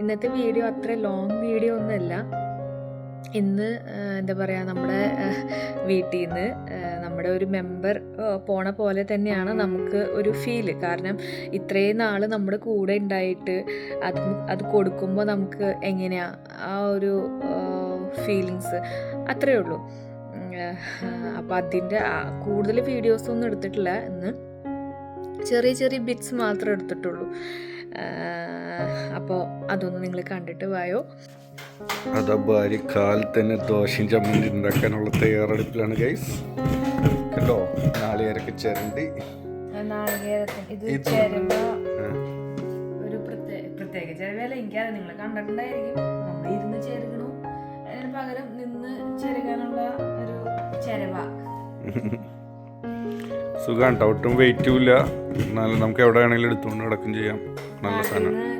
ഇന്നത്തെ വീഡിയോ അത്ര long video ഒന്നുമല്ല. ഇന്ന് എന്താ പറയുക നമ്മുടെ വീട്ടിൽ നിന്ന് നമ്മുടെ ഒരു മെമ്പർ പോണ പോലെ തന്നെയാണ് നമുക്ക് ഒരു ഫീൽ കാരണം ഇത്രയും നാൾ നമ്മുടെ കൂടെ ഉണ്ടായിട്ട് അത് അത് കൊടുക്കുമ്പോൾ നമുക്ക് എങ്ങനെയാ ആ ഒരു ഫീലിങ്സ് അത്രയേ ഉള്ളൂ. അപ്പോൾ അതിന്റെ കൂടുതൽ വീഡിയോസൊന്നും എടുത്തിട്ടില്ല ഇന്ന്. ചെറിയ ചെറിയ ബിറ്റ്സ് മാത്രമേ എടുത്തിട്ടുള്ളൂ. അപ്പോൾ അതൊന്ന് നിങ്ങൾ കണ്ടിട്ട് വായോ. അതാ ഭാര്യ കാൽ തന്നെ ദോശയും ചമ്മന്തി ഉണ്ടാക്കാനുള്ള തയ്യാറെടുപ്പിലാണ് ഗൈസ് കണ്ടോ? നാളികേരക്ക് ചിരണ്ടി. ഒരു പ്രത്യേക പ്രത്യേക ചിരവല്ല എനിക്കത് നിങ്ങൾ കണ്ടിട്ടുണ്ടായിരിക്കും. നമ്മൾ ഇരുന്ന് ചേരുകണു. അതിന് പകരം നിന്ന് ചേരുകാനുള്ള ഒരു ചിരവ. ട്ടോ. ഒട്ടും വെയിറ്റും ഇല്ല. എന്നാലും നമുക്ക് എവിടെ വേണമെങ്കിലും എടുത്തുകൊണ്ട് കിടക്കും ചെയ്യാം. നല്ല സാധനം.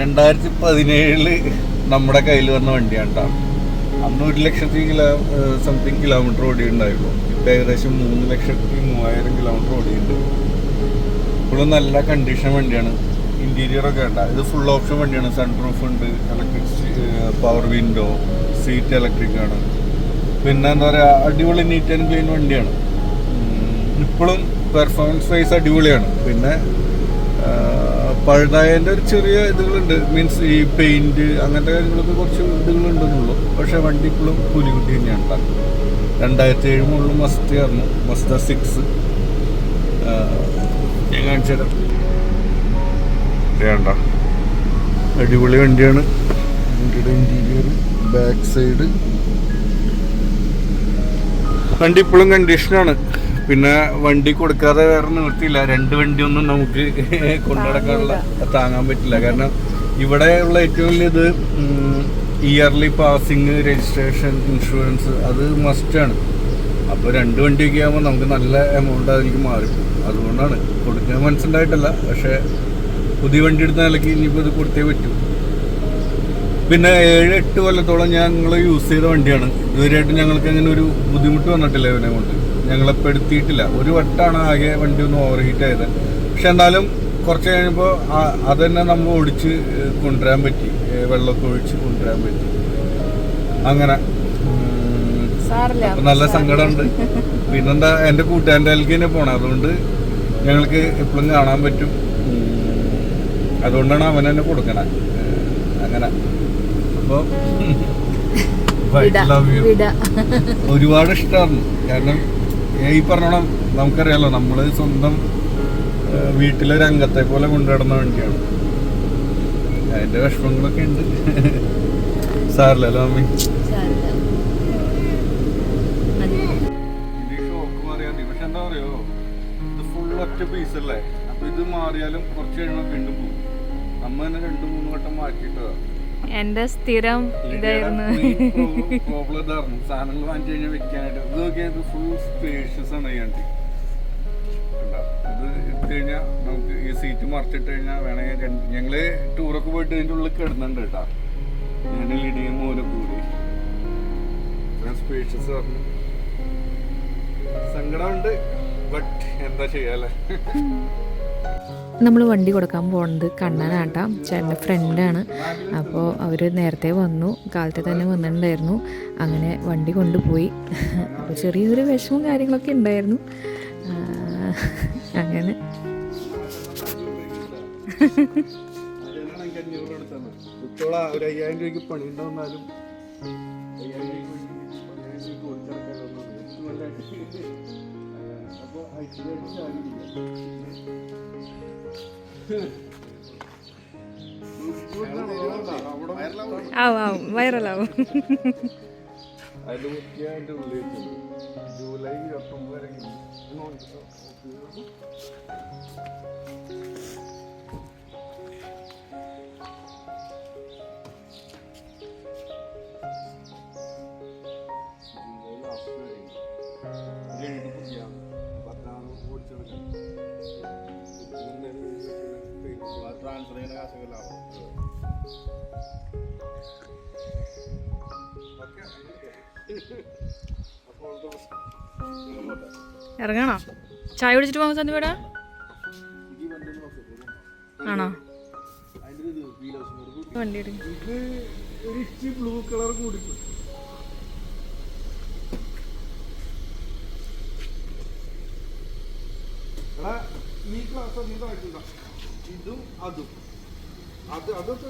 രണ്ടായിരത്തി പതിനേഴിൽ നമ്മുടെ കയ്യിൽ വന്ന വണ്ടിയാണ് കേട്ടോ അന്ന് ഒരു ലക്ഷത്തി കിലോ സംതിങ് കിലോമീറ്റർ ഓടിയുണ്ടായുള്ളൂ ഇപ്പം ഏകദേശം മൂന്ന് ലക്ഷത്തി മൂവായിരം കിലോമീറ്റർ ഓടിയുണ്ട് ഇപ്പോഴും നല്ല കണ്ടീഷൻ വണ്ടിയാണ്. ഇന്റീരിയർ ഒക്കെ ഉണ്ട് ഇത് ഫുൾ ഓപ്ഷൻ വണ്ടിയാണ്. സൺറൂഫ് ഉണ്ട് electric power window seat electric ആണ്. പിന്നെ എന്താ പറയുക അടിപൊളി നീറ്റ് ആൻഡ് ക്ലീൻ വണ്ടിയാണ്. ഇപ്പോഴും പെർഫോമൻസ് വൈസ് അടിപൊളിയാണ്. പിന്നെ പഴുതായതിന്റെ ഒരു ചെറിയ ഇതുകളുണ്ട്. മീൻസ് ഈ പെയിന്റ് അങ്ങനത്തെ കാര്യങ്ങളൊക്കെ കുറച്ച് ഇതുകളുണ്ടെന്നുള്ളൂ. പക്ഷെ വണ്ടി ഇപ്പോഴും പുലികുട്ടി തന്നെയാണ് ട്ടോ. രണ്ടായിരത്തി ഏഴ് മുകളിൽ മസ്റ്റ് ആയിരുന്നു മസ്ത സിക്സ് ഞാൻ കാണിച്ചു തരാം. വേണ്ട. അടിപൊളി വണ്ടിയാണ്. വണ്ടിയുടെ ഇന്റീരിയർ ബാക്ക് സൈഡ് വണ്ടി ഇപ്പോഴും കണ്ടീഷനാണ് പിന്നെ വണ്ടി കൊടുക്കാതെ വേറെ നിവൃത്തിയില്ല. രണ്ട് വണ്ടിയൊന്നും നമുക്ക് കൊണ്ടുനടക്കാനുള്ള താങ്ങാൻ പറ്റില്ല. കാരണം ഇവിടെ ഉള്ള ഏറ്റവും വലിയ ഇത് ഇയർലി പാസിങ് രജിസ്ട്രേഷൻ ഇൻഷുറൻസ് അത് മസ്റ്റാണ് അപ്പോൾ രണ്ട് വണ്ടിയൊക്കെ ആകുമ്പോൾ നമുക്ക് നല്ല എമൗണ്ട് അതിലേക്ക് മാറും. അതുകൊണ്ടാണ്. കൊടുക്കാൻ മനസ്സുണ്ടായിട്ടല്ല പക്ഷേ പുതിയ വണ്ടി എടുത്ത നിലയ്ക്ക് ഇനിയിപ്പോൾ ഇത് കൊടുത്തേ പറ്റൂ. പിന്നെ ഏഴ് എട്ട് കൊല്ലത്തോളം ഞങ്ങൾ യൂസ് ചെയ്ത വണ്ടിയാണ്. ഇതുവരെയായിട്ട് ഞങ്ങൾക്ക് അങ്ങനെ ഒരു ബുദ്ധിമുട്ട് വന്നിട്ടില്ല ഇവനെ കൊണ്ട്. ഞങ്ങളെ പെടുത്തിയിട്ടില്ല ഒരു വട്ടാണ് ആകെ വണ്ടി ഒന്ന് ഓവർ ഹീറ്റ് ആയത്. പക്ഷെ എന്നാലും കുറച്ച് കഴിയുമ്പോൾ അത് തന്നെ നമ്മൾ ഒടിച്ച് കൊണ്ടുവരാൻ പറ്റി. വെള്ളമൊക്കെ ഒഴിച്ച് കൊണ്ടുവരാൻ പറ്റി. അങ്ങനെ. നല്ല സങ്കടമുണ്ട്. പിന്നെന്താ എന്റെ കൂട്ടുകാരന്റെ അതിലേക്ക് തന്നെ പോണേ. അതുകൊണ്ട് ഞങ്ങൾക്ക് എപ്പോഴും കാണാൻ പറ്റും. അതുകൊണ്ടാണ് അവൻ തന്നെ കൊടുക്കണേ. അങ്ങനെ. അപ്പോൾ ഒരുപാട് ഇഷ്ടമായിരുന്നു കാരണം ഈ പറഞ്ഞോളം നമുക്കറിയാലോ നമ്മൾ സ്വന്തം വീട്ടിലെ രംഗത്തെ പോലെ കൊണ്ടുനടന്ന വണ്ടിയാണ്. അതിന്റെ വിഷമങ്ങളൊക്കെ ഉണ്ട്. സാറില്ലല്ലോ അമ്മി എന്താ ഇത് ഫുൾ ഒറ്റ പീസ് അല്ലേ? അപ്പൊ ഇത് മാറിയാലും കുറച്ച് കഴിയുമ്പോൾ വീണ്ടും പോകും. നമ്മ തന്നെ രണ്ടു മൂന്ന് വട്ടം മാറ്റിയിട്ടോ എന്റെ സ്ഥിരം ഇതായിരുന്നു. പ്രോബ്ലം ഇതായിരുന്നു. സാധനങ്ങൾ വാങ്ങിച്ചു കഴിഞ്ഞാൽ വെക്കാനായിട്ട്. ഇത് നോക്കിയാൽ ഇത് ഫുൾ സ്പേഷ്യസ് ആണ് ഈ വണ്ടി. ഇട്ട് കഴിഞ്ഞാൽ നമുക്ക് ഈ സീറ്റ് മറിച്ചിട്ട് കഴിഞ്ഞാൽ വേണമെങ്കിൽ രണ്ട് ഞങ്ങൾ ടൂറൊക്കെ പോയിട്ട് ഇതിന്റെ ഉള്ളിൽ കിടന്നുണ്ട് കേട്ടോ. ഞാൻ കൂടി. സ്പേഷ്യസ് പറഞ്ഞു സങ്കടമുണ്ട് ബട്ട് എന്താ ചെയ്യാല്ലേ നമ്മൾ വണ്ടി കൊടുക്കാൻ പോകുന്നത് കണ്ണനാട്ടാ. ചേട്ടന്റെ ഫ്രണ്ടാണ് അപ്പോൾ അവർ നേരത്തെ വന്നു. കാലത്തെ തന്നെ വന്നിട്ടുണ്ടായിരുന്നു. അങ്ങനെ വണ്ടി കൊണ്ടുപോയി. അപ്പോൾ ചെറിയൊരു വിഷമവും കാര്യങ്ങളൊക്കെ ഉണ്ടായിരുന്നു. അങ്ങനെ. അപ്പോൾ ഐശ്വര്യ ആവും വൈറലാവും. ജൂലൈ ഇരുപത്തൊമ്പത് വരെ ഇറങ്ങണോ? ചായ കുടിച്ചിട്ട് പോകാൻ സന്ധ്യ ആണോ? വണ്ടി ബ്ലൂ കളർ കൂടി ഈ നീ ഇതും അതും അത് അതൊക്കെ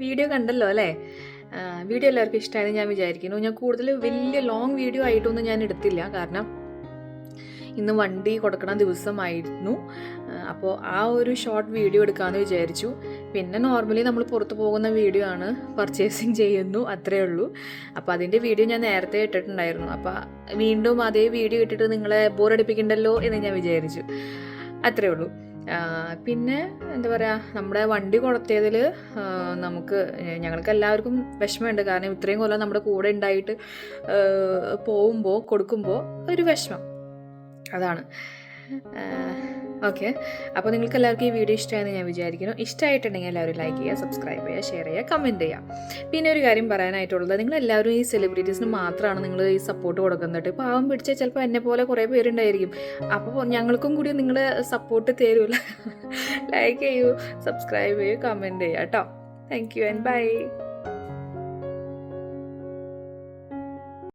വീഡിയോ കണ്ടല്ലോ അല്ലേ? വീഡിയോ എല്ലാവർക്കും ഇഷ്ടമായെന്ന് ഞാൻ വിചാരിക്കുന്നു. ഞാൻ കൂടുതൽ വലിയ ലോങ് വീഡിയോ ആയിട്ടൊന്നും ഞാൻ എടുത്തില്ല. കാരണം ഇന്ന് വണ്ടി കൊടുക്കണ ദിവസമായിരുന്നു. അപ്പോൾ ആ ഒരു ഷോർട്ട് വീഡിയോ എടുക്കാമെന്ന് വിചാരിച്ചു. പിന്നെ നോർമലി നമ്മൾ പുറത്ത് പോകുന്ന വീഡിയോ ആണ് പർച്ചേസിങ് ചെയ്യുന്നു അത്രേ ഉള്ളൂ. അപ്പോൾ അതിന്റെ വീഡിയോ ഞാൻ നേരത്തെ ഇട്ടിട്ടുണ്ടായിരുന്നു. അപ്പോൾ വീണ്ടും അതേ വീഡിയോ ഇട്ടിട്ട് നിങ്ങളെ ബോറടിപ്പിക്കണ്ടല്ലോ എന്ന് ഞാൻ വിചാരിച്ചു. അത്രേ ഉള്ളൂ. പിന്നെ എന്താ പറയുക നമ്മുടെ വണ്ടി കൊടുത്തതിൽ നമുക്ക് ഞങ്ങൾക്ക് എല്ലാവർക്കും വിഷമമുണ്ട്. കാരണം ഇത്രയും കൊല്ലം നമ്മുടെ കൂടെ ഉണ്ടായിട്ട് പോകുമ്പോൾ കൊടുക്കുമ്പോൾ ഒരു വിഷമം. അതാണ്. ഓക്കെ. അപ്പോൾ നിങ്ങൾക്ക് എല്ലാവർക്കും ഈ വീഡിയോ ഇഷ്ടമായെന്ന് ഞാൻ വിചാരിക്കുന്നു. ഇഷ്ടമായിട്ടുണ്ടെങ്കിൽ എല്ലാവരും ലൈക്ക് ചെയ്യുക സബ്സ്ക്രൈബ് ചെയ്യുക ഷെയർ ചെയ്യുക കമന്റ് ചെയ്യുക. പിന്നെ ഒരു കാര്യം പറയാനായിട്ടുള്ളത് നിങ്ങൾ എല്ലാവരും ഈ സെലിബ്രിറ്റീസിന് മാത്രമാണ് നിങ്ങൾ ഈ സപ്പോർട്ട് കൊടുക്കുന്നത്. ഇപ്പോൾ ആവും പിടിച്ചാൽ ചിലപ്പോൾ എന്നെ പോലെ കുറേ പേരുണ്ടായിരിക്കും. അപ്പോൾ ഞങ്ങൾക്കും കൂടി നിങ്ങൾ സപ്പോർട്ട് തരൂല. ലൈക്ക് ചെയ്യൂ സബ്സ്ക്രൈബ് ചെയ്യൂ കമന്റ് ചെയ്യുക കേട്ടോ താങ്ക് യു ആൻഡ് ബൈ